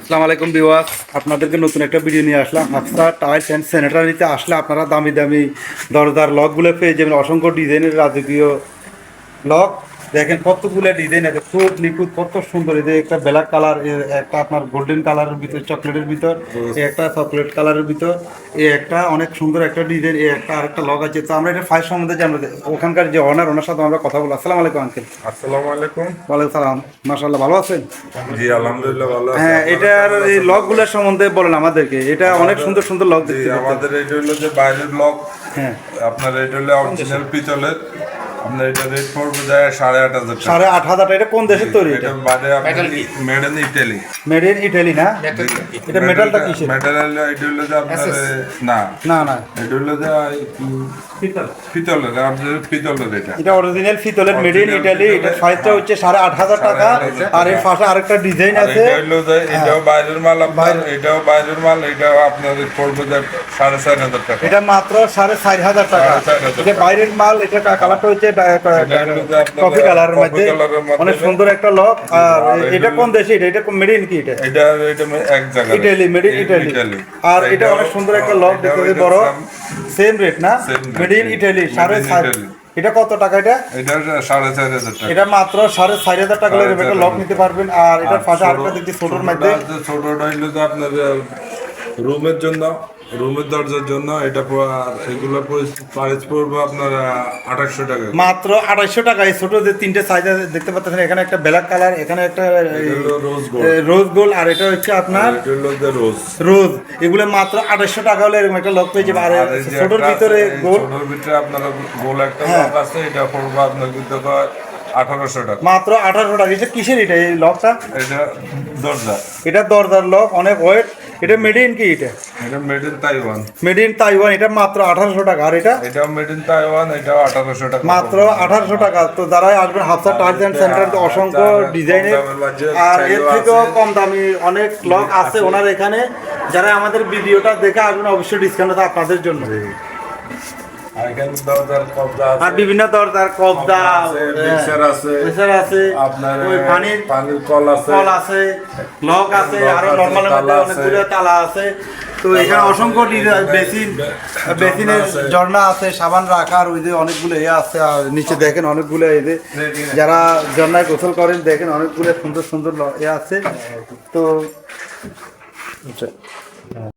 আসসালামু আলাইকুম বিওয়াস আপনাদেরকে নতুন একটা ভিডিও নিয়ে আসলাম। হাফসা টাইলস অ্যান্ড স্যানিটারিতে আসলে আপনারা দামি দামি দরদার লকগুলো পেয়ে যাবেন। অসংখ্য ডিজাইনের রাজকীয় লক দেখেন কতগুলো ডিজাইন আছে খুব নিখুঁত কত সুন্দর। এই যে একটা ব্ল্যাক কালার একটা আপনার গোল্ডেন কালারের ভিতর চকলেটের ভিতর এই একটা চকলেট কালারের ভিতর এই একটা অনেক সুন্দর একটা ডিজাইন এই একটা আরেকটা লক আছে। তো আমরা এটা ফাইভ সম্বন্ধে জানব যে ওখানকার যে অনার ওনার সাথে আমরা কথা বলব। আসসালামু আলাইকুম আঙ্কেল আসসালামু আলাইকুম। ওয়ালাইকুম সালাম। মাশাআল্লাহ ভালো আছেন? জি আলহামদুলিল্লাহ ভালো আছি। হ্যাঁ এটার এই লকগুলোর সম্বন্ধে বলেন আমাদেরকে। এটা অনেক সুন্দর সুন্দর লগ দেখতে আমাদের এটা হলো যে বাইরের লগ হ্যাঁ। আপনার এটা হলো অরিজিনাল পিতলের। আপনার এটা রেট পড়বে যায় সাড়ে আট হাজার টাকা। সাড়ে আট হাজার এটা কোন দেশের তৈরি এটা এটা? Made in Italy made in Italy না? এটা মেটালটা কিসের? মেটাল হলো এটা হলো যে আপনার না। না না। এটা হলো যে পিতলের আপনার পিতলের এটা। এটা অরিজিনাল ফিতলের মেড ইন ইটালি এটা সাইজটা হচ্ছে সাড়ে আট হাজার টাকা। আর এর পাশে আরেকটা ডিজাইন আছে। এটা হলো যে এটাও বাইরের মাল আপনার এটাও বাইরের মাল এটাও আপনার পড়বে সাড়ে চার হাজার টাকা। এটা মাত্র সাড়ে চার হাজার টাকা। এটা বাইরের মাল এটা কালারটা হচ্ছে এটা কফি কালারের মধ্যে। অনেক সুন্দর একটা লক আর এটা কোন দেশে এটা? এটা মেড ইন কি এটা? এটা এটা এক ইটালি মেড ইন ইটালি আর এটা অনেক সুন্দর একটা লক দেখতে পাচ্ছি বড়। সেম রেট না? Made in. ইটালি সাড়ে। এটা কত টাকা এটা? এটা সাড়ে চার হাজার টাকা। এটা মাত্র সাড়ে চার হাজার টাকা একটা লক নিতে পারবেন। আর এটার পাশে ছোট- আরেকটা দেখছি ছোটোর মধ্যে। ছোটটা হইল যে আপনার রুমের জন্য। রুমের দরজার জন্য এটা এগুলো প্রাইস পড়বে আপনার আঠাশশো টাকা। মাত্র আড়াইশো টাকা। এই ছোট যে তিনটে সাইজ দেখতে পাচ্ছেন এখানে একটা ব্ল্যাক কালার এখানে একটা রোজ gold। রোজ গোল্ড আর এটা হচ্ছে আপনার রোজ রোজ এগুলো মাত্র আড়াইশো টাকা হলে এরকম একটা লক পেয়ে যাবে। আর ছোটোর ভিতরে গোল ছোটোর ভিতরে আপনার গোল একটা হ্যাঁ। লক আছে এটা পড়বে আপনার কিন্তু আঠারোশো টাকা। মাত্র আঠারোশো টাকা। এটা কিসের এটা এই লকটা এটা দরজা। এটা দরজার লক অনেক ওয়েট এটা মেড ইন কি এটা? এটা made in Taiwan made in Taiwan এটা মাত্র আঠারোশো টাকা। আর এটা? এটাও মেড ইন তাইওয়ান এটাও আঠারোশো টাকা। মাত্র আঠারোশো টাকা। তো যারাই আসবেন হাফসা টার্স অ্যান্ড সেন্টার অসংখ্য যারা ডিজাইনের আর এর থেকেও কম দামি অনেক লক আছে ওনার এখানে। যারা আমাদের ভিডিওটা দেখে আসবেন অবশ্যই ডিসকাউন্ট আছে আপনাদের জন্য। আর বিভিন্ন দরজার কবদা মিক্সার আছে আপনার ওই পানির পানির কল আছে। কল আছে লক আছে আরও তালা আছে। তো এখানে অসংখ্য বেসিন বেসিনের ঝর্ণা আছে। সাবান রাখার ওই যে অনেকগুলো ইয়ে আছে আর নিচে দেখেন অনেকগুলো এই যে যারা ঝর্ণায় গোসল করেন দেখেন অনেকগুলো সুন্দর সুন্দর ইয়ে আছে। তো